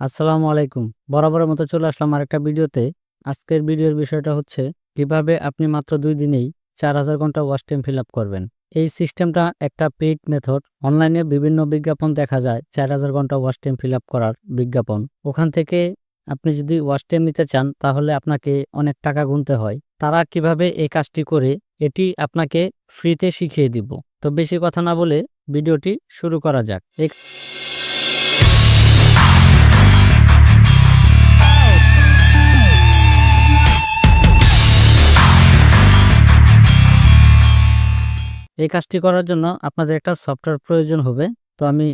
আসসালামু আলাইকুম। বরাবরের মতো চলে আসলাম আরেকটা ভিডিওতে। আজকের ভিডিওর বিষয়টা হচ্ছে, কীভাবে আপনি মাত্র দুই দিনেই চার হাজার ঘণ্টা ওয়াচ টাইম ফিল করবেন। এই সিস্টেমটা একটা পেইড মেথড। অনলাইনে বিভিন্ন বিজ্ঞাপন দেখা যায়, চার হাজার ঘণ্টা ওয়াচ টাইম ফিল করার বিজ্ঞাপন। ওখান থেকে আপনি যদি ওয়াচ টাইম নিতে চান, তাহলে আপনাকে অনেক টাকা গুনতে হয়। তারা কীভাবে এই কাজটি করে, এটি আপনাকে ফ্রিতে শিখিয়ে দিব। তো বেশি কথা না বলে ভিডিওটি শুরু করা যাক। এই কাজটি করার জন্য আপনাদের একটা সফটওয়্যার প্রয়োজন হবে। তো আমি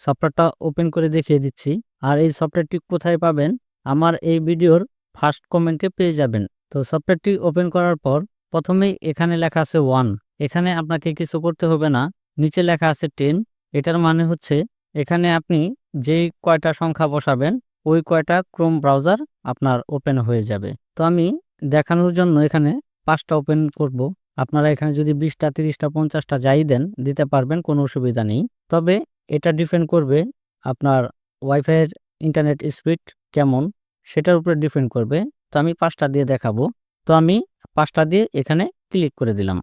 সফটওয়্যারটা ওপেন করে দেখিয়ে দিচ্ছি। আর এই সফটওয়্যারটি কোথায় পাবেন আমার এই ভিডিওর ফার্স্ট কমেন্টে পেয়ে যাবেন। তো সফটওয়্যারটি ওপেন করার পর প্রথমেই এখানে লেখা আছে ওয়ান। এখানে আপনাকে কিছু করতে হবে না। নিচে লেখা আছে টেন। এটার মানে হচ্ছে এখানে আপনি যেই কয়টা সংখ্যা বসাবেন, ওই কয়টা ক্রোম ব্রাউজার আপনার ওপেন হয়ে যাবে। তো আমি দেখানোর জন্য এখানে পাঁচটা ওপেন করব। আপনারা এখানে যদি বিশটা, তিরিশটা, পঞ্চাশটা যাই দেন, দিতে পারবেন, কোনো অসুবিধা নেই। তবে এটা ডিপেন্ড করবে আপনার ওয়াইফাইয়ের ইন্টারনেট স্পিড কেমন, সেটার উপরে ডিপেন্ড করবে। তো আমি পাঁচটা দিয়ে দেখাবো। তো আমি পাঁচটা দিয়ে এখানে ক্লিক করে দিলাম।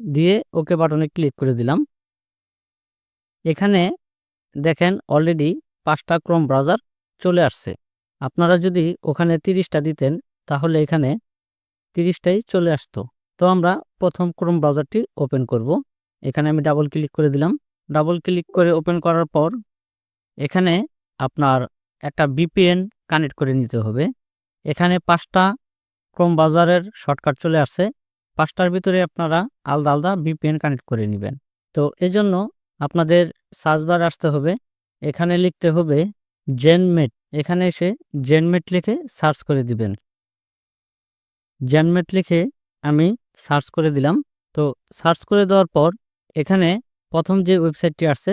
দিয়ে ওকে বাটনে ক্লিক করে দিলাম। এখানে দেখেন অলরেডি পাঁচটা ক্রম ব্রাউজার চলে আসছে। আপনারা যদি ওখানে তিরিশটা দিতেন, তাহলে এখানে তিরিশটাই চলে আসতো। তো আমরা প্রথম ক্রোম ব্রাউজারটি ওপেন করব। এখানে আমি ডাবল ক্লিক করে দিলাম। ডাবল ক্লিক করে ওপেন করার পর এখানে আপনার একটা বিপিএন কানেক্ট করে নিতে হবে। এখানে পাঁচটা ক্রোম ব্রাউজারের শর্টকাট চলে আসছে। পাঁচটার ভিতরে আপনারা আলাদা আলাদা বিপিএন কানেক্ট করে নেবেন। তো এজন্য আপনাদের সার্চবার আসতে হবে। এখানে লিখতে হবে জেনমেট এখানে এসে জেনমেট লিখে সার্চ করে দিবেন। জেনমেট লিখে আমি সার্চ করে দিলাম। তো সার্চ করে দেওয়ার পর এখানে প্রথম যে ওয়েবসাইটটি আসছে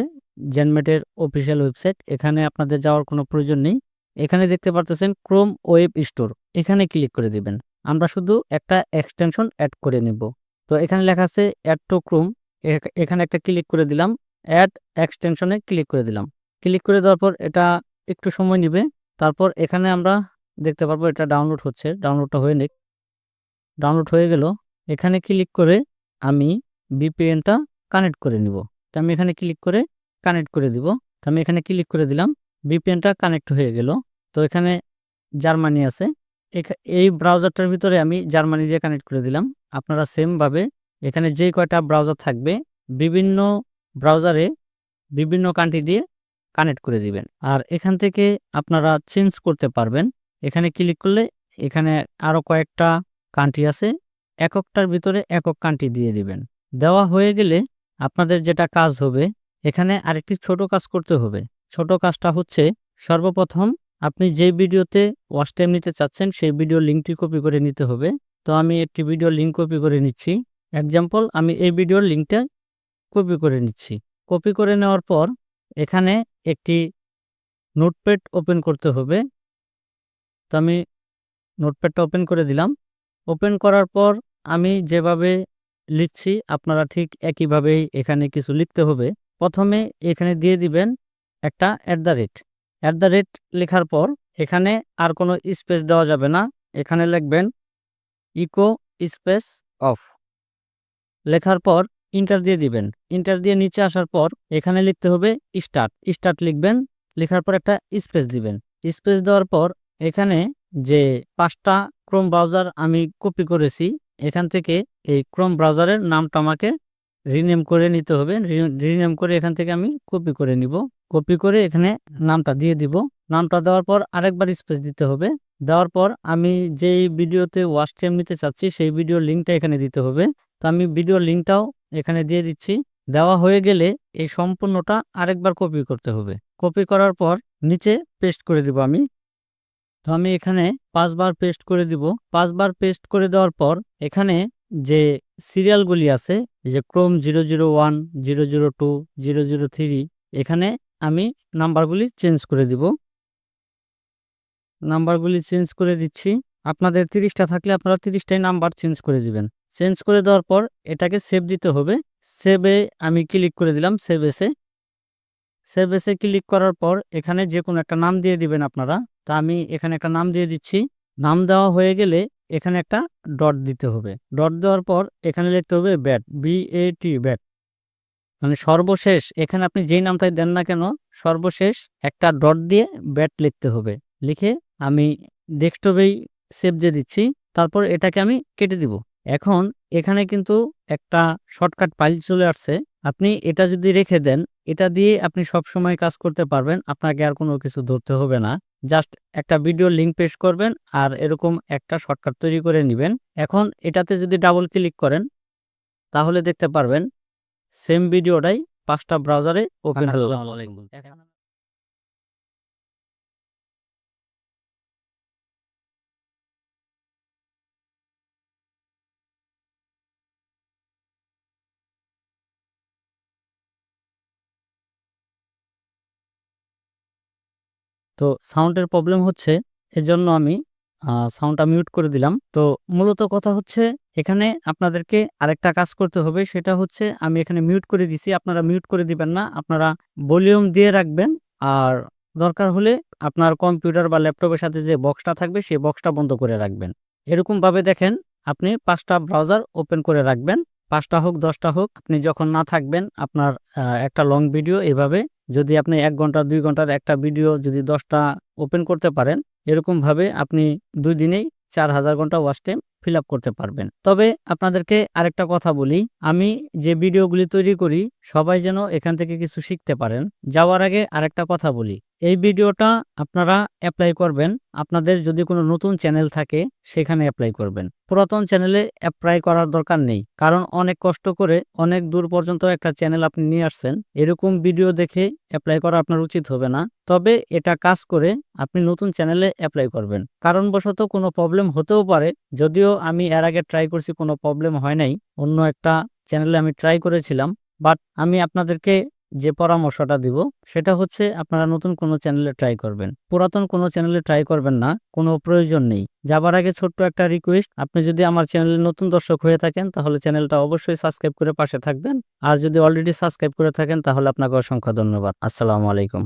জেনমেটের অফিসিয়াল ওয়েবসাইট, এখানে আপনাদের যাওয়ার কোনো প্রয়োজন নেই। এখানে দেখতে পারতেছেন ক্রোম ওয়েব স্টোর, এখানে ক্লিক করে দিবেন। আমরা শুধু একটা এক্সটেনশন অ্যাড করে নেব। তো এখানে লেখা আছে অ্যাড টু ক্রোম এখানে একটা ক্লিক করে দিলাম, অ্যাড এক্সটেনশনে ক্লিক করে দিলাম। ক্লিক করে দেওয়ার পর এটা একটু সময় নেবে। তারপর এখানে আমরা দেখতে পারব এটা ডাউনলোড হচ্ছে, ডাউনলোডটা হয়ে নিক। ডাউনলোড হয়ে গেল, এখানে ক্লিক করে আমি বিপিএনটা কানেক্ট করে নিব। তো আমি এখানে ক্লিক করে কানেক্ট করে দিব। তো আমি এখানে ক্লিক করে দিলাম বিপিএনটা কানেক্ট হয়ে গেল। তো এখানে জার্মানি আছে। এই ব্রাউজারটার ভিতরে আমি জার্মানি দিয়ে কানেক্ট করে দিলাম। আপনারা সেমভাবে এখানে যে কয়টা ব্রাউজার থাকবে, বিভিন্ন ব্রাউজারে বিভিন্ন কান্ট্রি দিয়ে কানেক্ট করে দিবেন। আর এখান থেকে আপনারা চেঞ্জ করতে পারবেন। এখানে ক্লিক করলে এখানে আরও কয়েকটা কান্ট্রি আছে, এককটার ভিতরে একক কান্ট্রি দিয়ে দিবেন। দেওয়া হয়ে গেলে আপনাদের যেটা কাজ হবে, এখানে আরেকটি ছোট কাজ করতে হবে। ছোট কাজটা হচ্ছে, সর্বপ্রথম আপনি যে ভিডিওতে ওয়াচ টাইম নিতে চাচ্ছেন, সেই ভিডিও লিঙ্কটি কপি করে নিতে হবে। তো আমি একটি ভিডিও লিঙ্ক কপি করে নিচ্ছি। এক্সাম্পল আমি এই ভিডিওর লিঙ্কটা কপি করে নিচ্ছি। কপি করে নেওয়ার পর এখানে একটি নোটপ্যাড ওপেন করতে হবে। তো আমি নোটপ্যাডটা ওপেন করে দিলাম। ওপেন করার পর আমি যেভাবে লিখছি, আপনারা ঠিক একইভাবেই এখানে কিছু লিখতে হবে। প্রথমে এখানে দিয়ে দিবেন একটা at the rate at the rate লেখার পর এখানে আর কোনো স্পেস দেওয়া যাবে না। এখানে লিখবেন ইকো স্পেস অফ লেখার পর ইন্টার দিয়ে দিবেন। ইন্টার দিয়ে নিচে আসার পর এখানে লিখতে হবে স্টার্ট স্টার্ট লিখবেন, লেখার পর একটা স্পেস দিবেন। স্পেস দেওয়ার পর এখানে যে পাঁচটা ক্রোম ব্রাউজার আমি কপি করেছি। এখান থেকে এই ক্রোম ব্রাউজারের নামটা আমাকে রিনেম করে নিতে হবে। রিনেম করে এখান থেকে আমি কপি করে নিব। কপি করে এখানে নামটা দিয়ে দিব। নামটা দেওয়ার পর আরেকবার স্পেস দিতে হবে। দেওয়ার পর আমি যেই ভিডিওতে ওয়াশ টাইম নিতে চাচ্ছি, সেই ভিডিওর লিঙ্কটা এখানে দিতে হবে। তো আমি ভিডিওর লিঙ্কটাও এখানে দিয়ে দিচ্ছি। দেওয়া হয়ে গেলে এই সম্পূর্ণটা আরেকবার কপি করতে হবে। কপি করার পর নিচে পেস্ট করে দিব আমি। তো আমি এখানে পাঁচবার পেস্ট করে দিব। পাঁচবার পেস্ট করে দেওয়ার পর এখানে যে সিরিয়ালগুলি আছে যে Chrome zero zero one zero zero two zero zero three এখানে আমি নাম্বারগুলি চেঞ্জ করে দিব। নাম্বারগুলি চেঞ্জ করে দিচ্ছি। আপনাদের তিরিশটা থাকলে আপনারা তিরিশটাই নাম্বার চেঞ্জ করে দিবেন। চেঞ্জ করে দেওয়ার পর এটাকে সেভ দিতে হবে। সেভে আমি ক্লিক করে দিলাম সেভ এসে সেভ এসে ক্লিক করার পর এখানে যে কোনো একটা নাম দিয়ে দিবেন আপনারা। তা আমি এখানে একটা নাম দিয়ে দিচ্ছি। নাম দেওয়া হয়ে গেলে এখানে একটা ডট দিতে হবে। ডট দেওয়ার পর এখানে লিখতে হবে bat B A T bat. মানে সর্বশেষ, এখানে আপনি যেই নামটাই দেন না কেন, সর্বশেষ একটা ডট দিয়ে ব্যাট লিখতে হবে। লিখে আমি ডেস্কটপেই সেভ দিয়ে দিচ্ছি, তারপর এটাকে আমি কেটে দিব। এখন এখানে কিন্তু একটা শর্টকাট ফাইল চলে আসছে। আপনি এটা যদি রেখে দেন, এটা দিয়ে আপনি সব সময় কাজ করতে পারবেন, আপনাকে আর কোনো কিছু ধরতে হবে না। জাস্ট একটা ভিডিও লিঙ্ক পেশ করবেন আর এরকম একটা শর্টকাট তৈরি করে নেবেন। এখন এটাতে যদি ডাবল ক্লিক করেন, তাহলে দেখতে পারবেন সেম ভিডিওটাই পাঁচটা ব্রাউজারে ওপেন হলো। তো সাউন্ডের প্রবলেম হচ্ছে, এজন্য আমি সাউন্ডটা মিউট করে দিলাম। তো মূলত কথা হচ্ছে, এখানে আপনাদেরকে আরেকটা কাজ করতে হবে, সেটা হচ্ছে আমি এখানে মিউট করে দিছি, আপনারা মিউট করে দিবেন না, আপনারা ভলিউম দিয়ে রাখবেন। আর দরকার হলে আপনার কম্পিউটার বা ল্যাপটপের সাথে যে বক্সটা থাকবে সেই বক্সটা বন্ধ করে রাখবেন। এরকমভাবে দেখেন, আপনি পাঁচটা ব্রাউজার ওপেন করে রাখবেন। পাঁচটা হোক, দশটা হোক, আপনি যখন না থাকবেন, আপনার একটা লং ভিডিও এভাবে। যদি আপনি এক ঘণ্টা, দুই ঘণ্টার একটা ভিডিও যদি দশটা ওপেন করতে পারেন, এরকমভাবে আপনি দুই দিনেই চার হাজার ঘণ্টা ওয়াচ টাইম ফিল আপ করতে পারবেন। তবে আপনাদেরকে আরেকটা কথা বলি, আমি যে ভিডিওগুলি তৈরি করি, সবাই যেন এখান থেকে কিছু শিখতে পারেন। যাওয়ার আগে আরেকটা কথা বলি, এই ভিডিওটা আপনারা অ্যাপ্লাই করবেন, আপনাদের যদি কোনো নতুন চ্যানেল থাকে, সেখানে অ্যাপ্লাই করবেন। পুরাতন চ্যানেলে অ্যাপ্লাই করার দরকার নেই, কারণ অনেক কষ্ট করে অনেক দূর পর্যন্ত একটা চ্যানেল আপনি নিয়ে আসছেন, এরকম ভিডিও দেখে অ্যাপ্লাই করা আপনার উচিত হবে না। তবে এটা কাজ করে আপনি নতুন চ্যানেলে অ্যাপ্লাই করবেন, কারণবশত কোনো প্রবলেম হতেও পারে যদিও আমি এর আগে ট্রাই করছি, কোনো প্রবলেম হয় নাই। অন্য একটা চ্যানেলে আমি ট্রাই করেছিলাম বাট আমি আপনাদেরকে যে পরামর্শটা দিব, সেটা হচ্ছে আপনারা নতুন কোনো চ্যানেলে ট্রাই করবেন। পুরাতন কোনো চ্যানেলে ট্রাই করবেন না, কোনো প্রয়োজন নেই। যাবার আগে ছোট্ট একটা রিকোয়েস্ট আপনি যদি আমার চ্যানেলে নতুন দর্শক হয়ে থাকেন, তাহলে চ্যানেলটা অবশ্যই সাবস্ক্রাইব করে পাশে থাকবেন। আর যদি অলরেডি সাবস্ক্রাইব করে থাকেন, তাহলে আপনাকে অসংখ্য ধন্যবাদ। আসসালামু আলাইকুম।